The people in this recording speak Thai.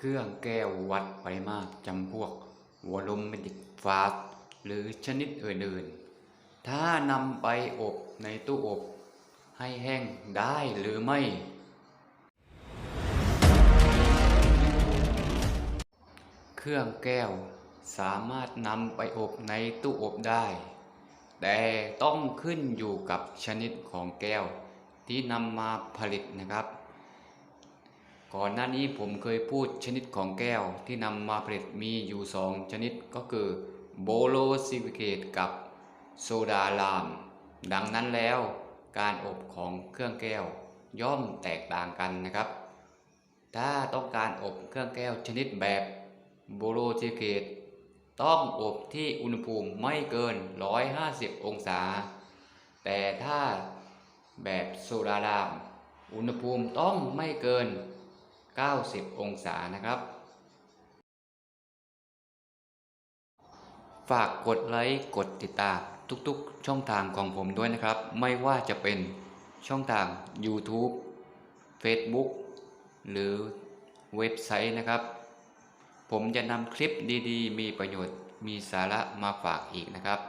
เครื่องแก้ววัดปริมาตรจำพวกวอลุ่มเมติกฟาสหรือชนิดอื่นๆ ถ้านำไปอบในตู้อบให้แห้งได้หรือไม่ เครื่องแก้วสามารถนำไปอบในตู้อบได้ แต่ต้องขึ้นอยู่กับชนิดของแก้วที่นำมาผลิตนะครับ ก่อนหน้านี้ผมเคยพูดชนิดของแก้วที่นำมาผลิตมีอยู่สองชนิดก็คือโบโลซิลิเกตกับโซดาลาม ดังนั้นแล้วการอบของเครื่องแก้วย่อมแตกต่างกันนะครับ ถ้าต้องการอบเครื่องแก้วชนิดแบบโบโลซิลิเกตต้องอบที่อุณหภูมิไม่เกิน 150 องศา แต่ถ้าแบบโซดาลาม อุณหภูมิต้องไม่เกิน 90 องศานะครับ ฝากกดไลค์กดติดตามทุกๆ ช่องทางของผมด้วยนะครับ ไม่ว่าจะเป็นช่องทาง YouTube Facebook หรือเว็บไซต์นะครับ ผมจะนำคลิปดีๆ มีประโยชน์มีสาระมาฝากอีกนะครับ